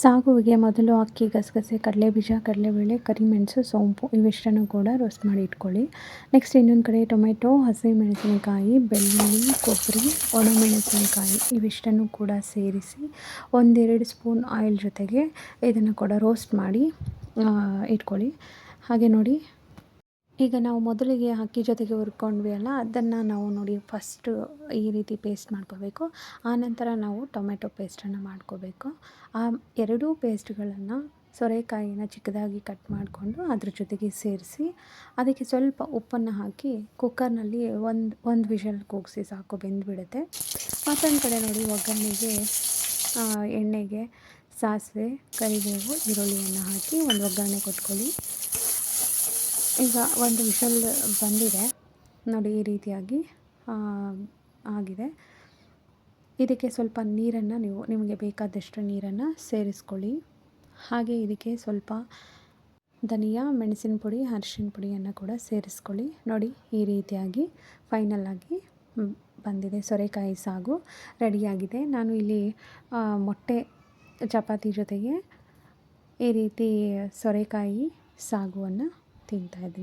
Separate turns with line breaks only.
ಸಾಗುವಿಗೆ ಮೊದಲು ಅಕ್ಕಿ, ಗಸಗಸೆ, ಕಡಲೆಬೀಜ, ಕಡಲೆಬೇಳೆ, ಕರಿಮೆಣಸು, ಸೋಂಪು ಇವಿಷ್ಟನ್ನು ಕೂಡ ರೋಸ್ಟ್ ಮಾಡಿ ಇಟ್ಕೊಳ್ಳಿ. ನೆಕ್ಸ್ಟ್ ಇನ್ನೊಂದು ಕಡೆ ಟೊಮೆಟೊ ಹಸಿಮೆಣಸಿನಕಾಯಿ ಬೆಳ್ಳುಳ್ಳಿ, ಕೊಬ್ಬರಿ, ಒಣಮೆಣಸಿನಕಾಯಿ ಇವಿಷ್ಟನ್ನು ಕೂಡ ಸೇರಿಸಿ ಒಂದೆರಡು ಸ್ಪೂನ್ ಆಯಿಲ್ ಜೊತೆಗೆ ಇದನ್ನು ಕೂಡ ರೋಸ್ಟ್ ಮಾಡಿ ಇಟ್ಕೊಳ್ಳಿ. ಹಾಗೆ ನೋಡಿ ಈಗ ನಾವು ಮೊದಲಿಗೆ ಅಕ್ಕಿ ಜೊತೆಗೆ ಹುರ್ಕೊಂಡ್ವಿ ಅಲ್ಲ, ಅದನ್ನು ನಾವು ನೋಡಿ ಫಸ್ಟು ಈ ರೀತಿ ಪೇಸ್ಟ್ ಮಾಡ್ಕೋಬೇಕು. ಆನಂತರ ನಾವು ಟೊಮೆಟೊ ಪೇಸ್ಟನ್ನು ಮಾಡ್ಕೋಬೇಕು. ಆ ಎರಡೂ ಪೇಸ್ಟ್ಗಳನ್ನು ಸೊರೆಕಾಯಿನ ಚಿಕ್ಕದಾಗಿ ಕಟ್ ಮಾಡಿಕೊಂಡು ಅದ್ರ ಜೊತೆಗೆ ಸೇರಿಸಿ, ಅದಕ್ಕೆ ಸ್ವಲ್ಪ ಉಪ್ಪನ್ನು ಹಾಕಿ ಕುಕ್ಕರ್ನಲ್ಲಿ ಒಂದು ಒಂದು ವಿಷಲ್ ಕೂಗಿಸಿ ಸಾಕು, ಬೆಂದುಬಿಡುತ್ತೆ. ಮತ್ತೊಂದು ಕಡೆ ನೋಡಿ ಒಗ್ಗರಣೆಗೆ ಎಣ್ಣೆಗೆ ಸಾಸಿವೆ, ಕರಿಬೇವು, ಈರುಳ್ಳಿಯನ್ನು ಹಾಕಿ ಒಂದು ಒಗ್ಗರಣೆ ಕೊಟ್ಕೊಳ್ಳಿ. ಈಗ ಒಂದು ವಿಷಲ್ ಬಂದಿದೆ. ನೋಡಿ, ಈ ರೀತಿಯಾಗಿ ಆಗಿದೆ. ಇದಕ್ಕೆ ಸ್ವಲ್ಪ ನೀರನ್ನು ನೀವು, ನಿಮಗೆ ಬೇಕಾದಷ್ಟು ನೀರನ್ನು ಸೇರಿಸ್ಕೊಳ್ಳಿ. ಹಾಗೆ ಇದಕ್ಕೆ ಸ್ವಲ್ಪ ಧನಿಯಾ, ಮೆಣಸಿನ ಪುಡಿ, ಅರಿಶಿನ ಪುಡಿಯನ್ನು ಕೂಡ ಸೇರಿಸ್ಕೊಳ್ಳಿ. ನೋಡಿ, ಈ ರೀತಿಯಾಗಿ ಫೈನಲ್ಲಾಗಿ ಬಂದಿದೆ. ಸೊರೆಕಾಯಿ ಸಾಗು ರೆಡಿಯಾಗಿದೆ. ನಾನು ಇಲ್ಲಿ ಮೊಟ್ಟೆ, ಚಪಾತಿ ಜೊತೆಗೆ ಈ ರೀತಿ ಸೊರೆಕಾಯಿ ಸಾಗುವನ್ನು 近代的